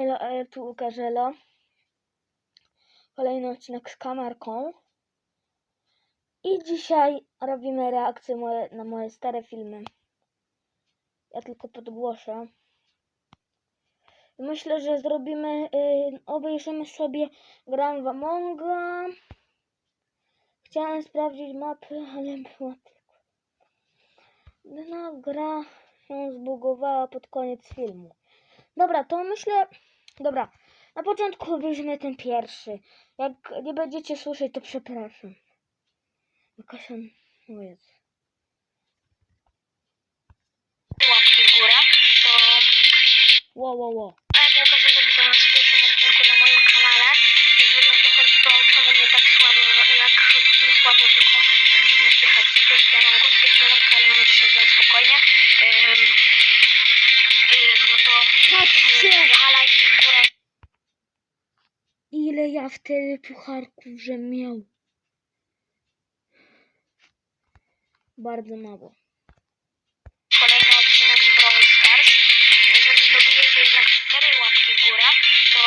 Elo, elo, tu Łukasz Elo. Kolejny odcinek z kamerką. I dzisiaj robimy reakcję moje, na moje stare filmy. Ja tylko podgłoszę. Myślę, że zrobimy, yy, obejrzymy sobie Gram w Amonga. Chciałem sprawdzić mapy, ale była tylko... No, gra się zbugowała pod koniec filmu. Dobra, to myślę... Dobra, na początku obejrzymy ten pierwszy. Jak nie będziecie słyszeć, to przepraszam. Jakaś on... O Jezu. łapki w górę, to Wo, wo, wo. tak jak okazało witam was w pierwszym odcinku na moim kanale. Jeżeli o to chodzi, to czemu mnie tak słabo, jak nie słabo, tylko tak dziwnie słychać. Po prostu ja mam głos pięciolatkę, ale mam 10 lat spokojnie. Ym, ym, no to Patrzcie! dwa lajki w górę. Ile ja wtedy pucharków, że miał. Bardzo mało. Kolejny odcinek z Brawl Stars. Jeżeli dobijecie jednak 4 łapki w górę, to,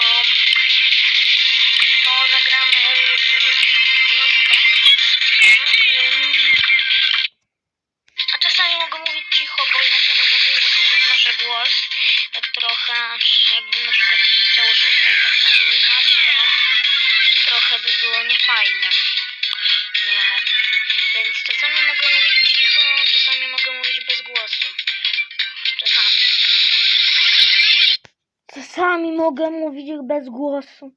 to zagramy mapkę. A czasami mogę mówić cicho, bo ja teraz ogólnie podnoszę głos. Tak trochę, jakbym na przykład chciał szóstej tak nagrywać, to trochę by było niefajne. Nie. Więc czasami mogę mówić cicho, czasami mogę mówić bez głosu. Czasami. Czasami mogę mówić bez głosu.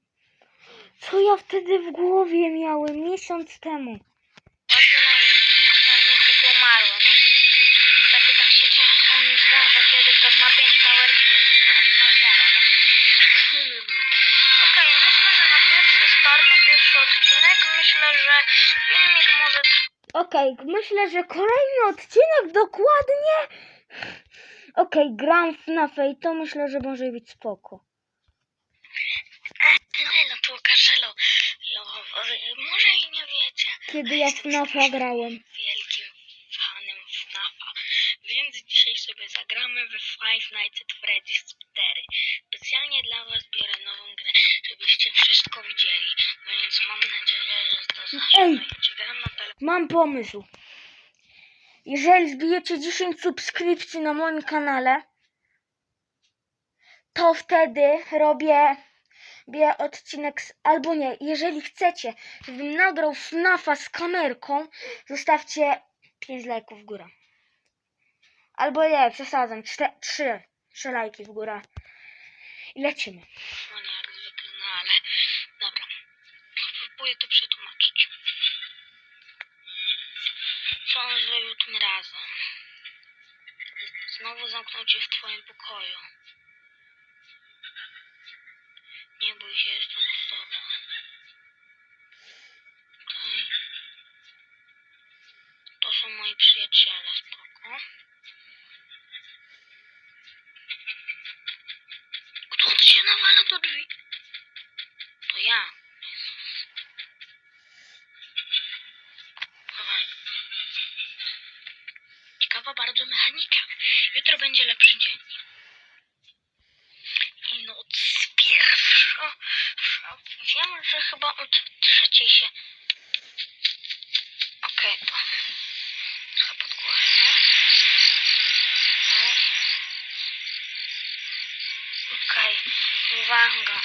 Co ja wtedy w głowie miałem miesiąc temu? Właśnie na, na niestety umarło. No. Niestety tak się czasami zdarza, kiedy ktoś ma 5 power, to ma 0, na pierwszy odcinek, myślę, że filmik może Okej, myślę, że kolejny odcinek dokładnie. Okej, gram w FNAF'a i to myślę, że może być spoko. No, to Karzelo, może i nie wiecie, Kiedy ja w FNAF'a grałem. wielkim fanem FNAFa, więc dzisiaj sobie zagramy we Five Nights at Freddy's 4. Specjalnie dla Was biorę nową grę, żebyście wszystko widzieli, więc mam nadzieję, że to Ej! Mam pomysł. Jeżeli zbijecie 10 subskrypcji na moim kanale, to wtedy robię, robię odcinek, z, albo nie, jeżeli chcecie, żebym nagrał FNAFa z kamerką, zostawcie 5 lajków w górę. Albo nie, przesadzam, 3, 3 lajki w górę. I lecimy. Dobra. Próbuję to przetłumaczyć. Co on zrobił tym razem? Znowu zamknął cię w twoim pokoju. Nie bój się, jestem z tobą. Okej. To są moi przyjaciele, spoko. Kto się nawala do drzwi? Ja. Dawaj. Ciekawa bardzo mechanika. Jutro będzie lepszy dzień. I noc pierwsza. Wiem, że chyba od trzeciej się... Okej, to... Trochę podgłośnie. Okej. Okej, uwaga.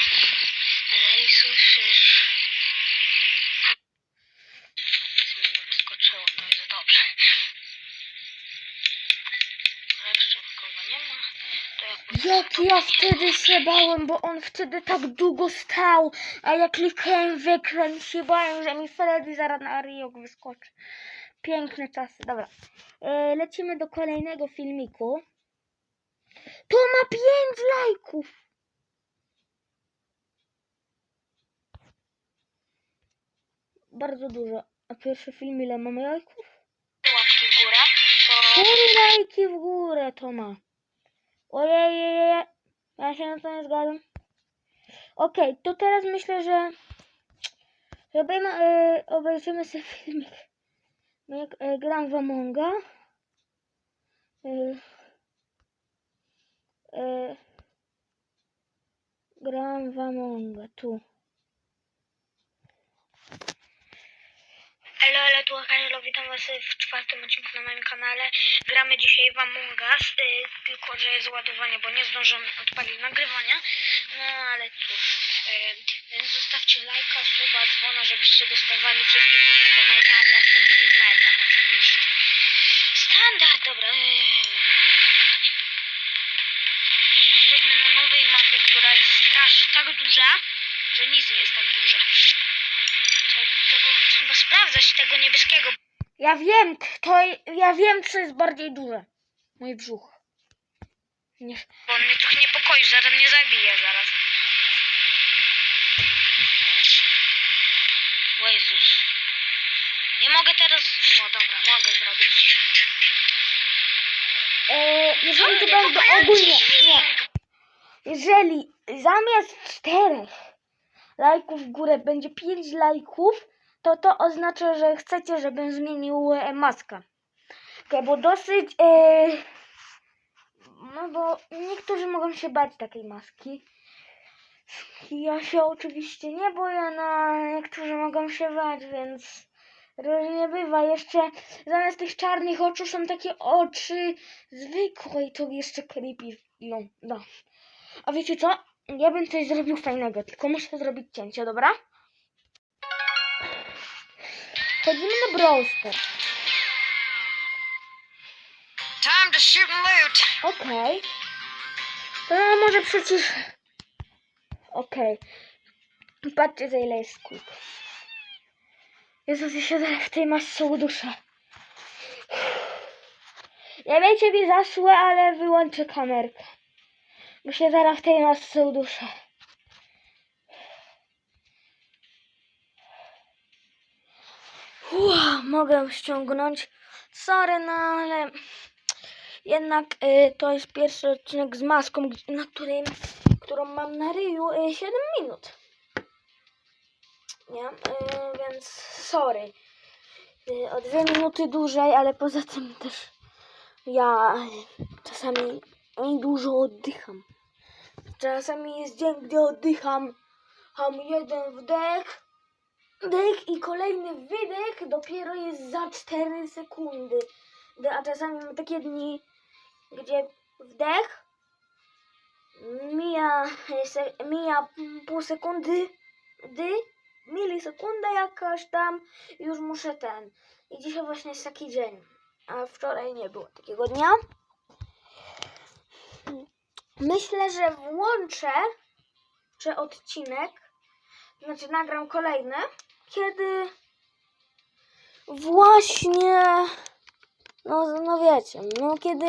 Jeżeli słyszysz... Nic mi nie wyskoczyło, to jest dobrze. Jeszcze nikogo nie ma. To jak ja wtedy się bałem, bo on wtedy tak długo stał, a ja klikałem w ekran się bałem, że mi Freddy zaraz na ryjok wyskoczy. Piękne czasy, dobra. E, lecimy do kolejnego filmiku. To ma 5 lajków. Bardzo dużo. A pierwszy film ile mamy lajków? łapki w górę, to 4 lajki w górę to ma. Ojej, ja się na to nie zgadzam. Okej, to teraz myślę, że robimy, e, obejrzymy sobie filmik. No jak e, gram w Amonga. E, e, gram w Amonga, tu. Elo, elo, tu Karolo, witam was w czwartym odcinku na moim kanale. Gramy dzisiaj w Among Us, y, tylko że jest ładowanie, bo nie zdążyłem odpalić nagrywania. No ale cóż, y, więc zostawcie lajka, suba, dzwona, żebyście dostawali wszystkie powiadomienia, a ja jestem Freezmetem oczywiście. Standard, dobra. y, tutaj. Jesteśmy na nowej mapie, która jest strasznie tak duża, że nic nie jest tak duże. To, tego trzeba sprawdzać, tego niebieskiego. Ja wiem, to ja wiem, co jest bardziej duże. Mój brzuch. Nie, Bo on mnie trochę niepokoi, zaraz mnie zabije zaraz. O Jezus. Nie mogę teraz... No dobra, mogę zrobić. e, jeżeli Nie będą ogólnie, nie, jeżeli zamiast czterech lajków w górę będzie pięć lajków, to to oznacza, że chcecie, żebym zmienił e, maskę. Okay, bo dosyć, e, no bo niektórzy mogą się bać takiej maski. Ja się oczywiście nie boję, no niektórzy mogą się bać, więc różnie bywa. Jeszcze zamiast tych czarnych oczu są takie oczy zwykłe i to jeszcze creepy. No, no. A wiecie co? Ja bym coś zrobił fajnego, tylko muszę zrobić cięcie, dobra? Chodzimy na Brawl Stars. Time to shoot and loot. Okej. To ja może przecież... Okej. Patrzcie za ile jest skóp. Jezus, ja się zaraz w tej masce uduszę. Ja wiecie mi zasłę, ale wyłączę kamerkę. Bo się zaraz w tej masce uduszę. Uff, mogę ściągnąć. Sorry, no ale jednak y, to jest pierwszy odcinek z maską, na którym, którą mam na ryju y, 7 minut. Nie? Y, więc sorry. Y, o dwie minuty dłużej, ale poza tym też ja czasami dużo oddycham. Czasami jest dzień, gdzie oddycham. Mam jeden wdech, wdech i kolejny wydech dopiero jest za 4 sekundy. A czasami mam takie dni, gdzie wdech mija, se, mija pół sekundy, dy, milisekunda jakaś tam, już muszę ten. I dzisiaj właśnie jest taki dzień, a wczoraj nie było takiego dnia. Myślę, że włączę czy odcinek, znaczy nagram kolejny, kiedy właśnie no, no wiecie, no kiedy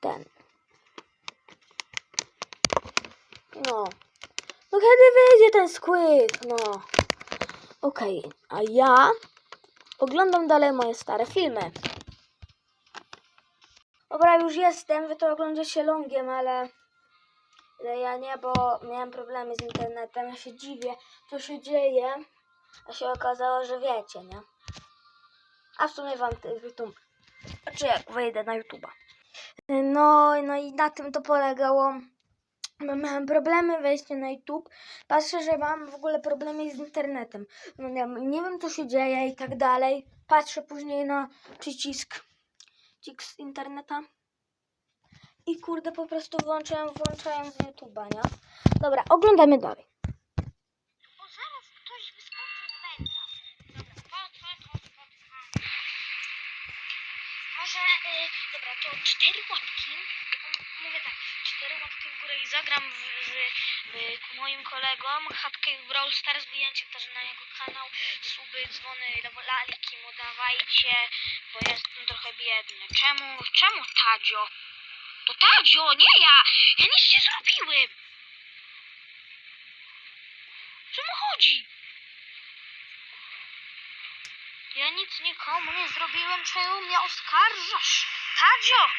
ten. No. No kiedy wyjdzie ten squid, no. Okej, a ja oglądam dalej moje stare filmy. Dobra, już jestem, wy to oglądacie longiem, ale ja nie, bo miałem problemy z internetem, ja się dziwię, co się dzieje, a się okazało, że wiecie, nie? A w sumie wam wytłumaczę. Znaczy jak wejdę na YouTube'a. No, no i na tym to polegało. Miałem problemy wejścia na YouTube. Patrzę, że mam w ogóle problemy z internetem. No, ja nie wiem, co się dzieje i tak dalej. Patrzę później na przycisk, przycisk z interneta. I kurde, po prostu włączałem, włączałem z YouTube'a, nie? Dobra, oglądamy dalej. Pot, pot, pot. Może, y, dobra, to cztery łapki. Mówię tak, cztery łapki w górę i zagram w, y, moim kolegą w Brawl Stars. Wbijajcie też na jego kanał. Suby, dzwony, laliki mu dawajcie, bo jestem trochę biedny. Czemu, czemu Tadzio? To Tadzio, nie ja! Ja nic nie zrobiłem! O Co mu chodzi? Ja nic nikomu nie zrobiłem, czemu mnie oskarżasz? Tadzio!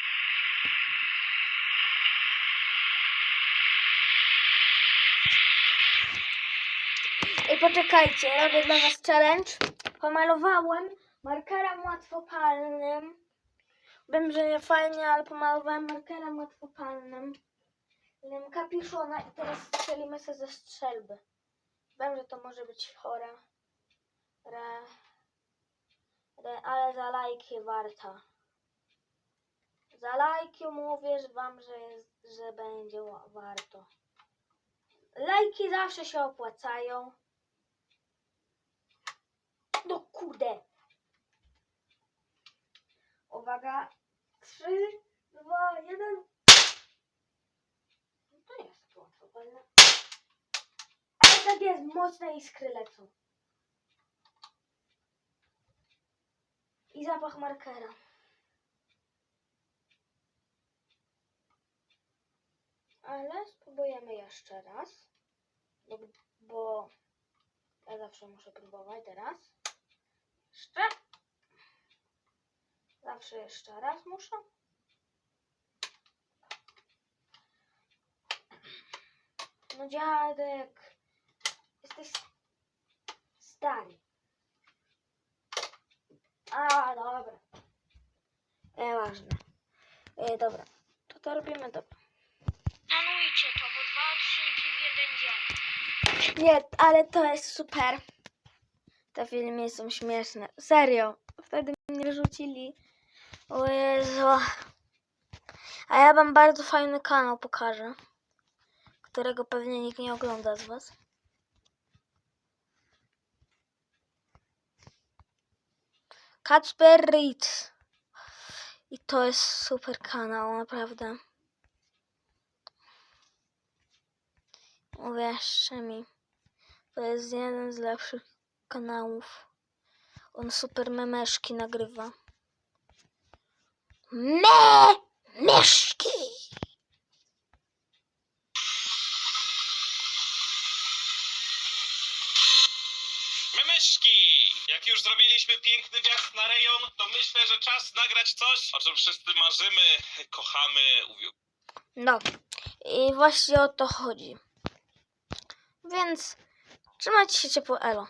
I poczekajcie, robię dla was challenge. Pomalowałem markerem łatwopalnym. Wiem, że nie fajnie, ale pomalowałem markerem łatwopalnym. Kapiszona i teraz strzelimy się ze strzelby. Wiem, że to może być chore. Re, re, ale za lajki warta. Za lajki mówię wam, że, jest, że będzie wa- warto. Lajki zawsze się opłacają. No kurde. Uwaga. Trzy, dwa, jeden. No to jest łatwo, pewnie. Ale tak jest, mocne iskry. I zapach markera. Ale spróbujemy jeszcze raz. Bo ja zawsze muszę próbować teraz. Jeszcze. Zawsze jeszcze raz muszę. No dziadek, jesteś stary. A, dobra. Nieważne. E, dobra, to to robimy dobra. Planujcie to, bo dwa odcinki w jeden dzień. Nie, ale to jest super. Te filmy są śmieszne. Serio. Wtedy mnie rzucili. O Jezu. A ja wam bardzo fajny kanał pokażę. Którego pewnie nikt nie ogląda z was. Kacper Ritz. I to jest super kanał, naprawdę. Uwierzcie mi. To jest jeden z lepszych kanałów. On super memeszki nagrywa. Me! Myszki! Memeszki! Jak już zrobiliśmy piękny wjazd na rejon, to myślę, że czas nagrać coś, o czym wszyscy marzymy, kochamy, uwiu... No. I właśnie o to chodzi. Więc trzymajcie się ciepło, Elo.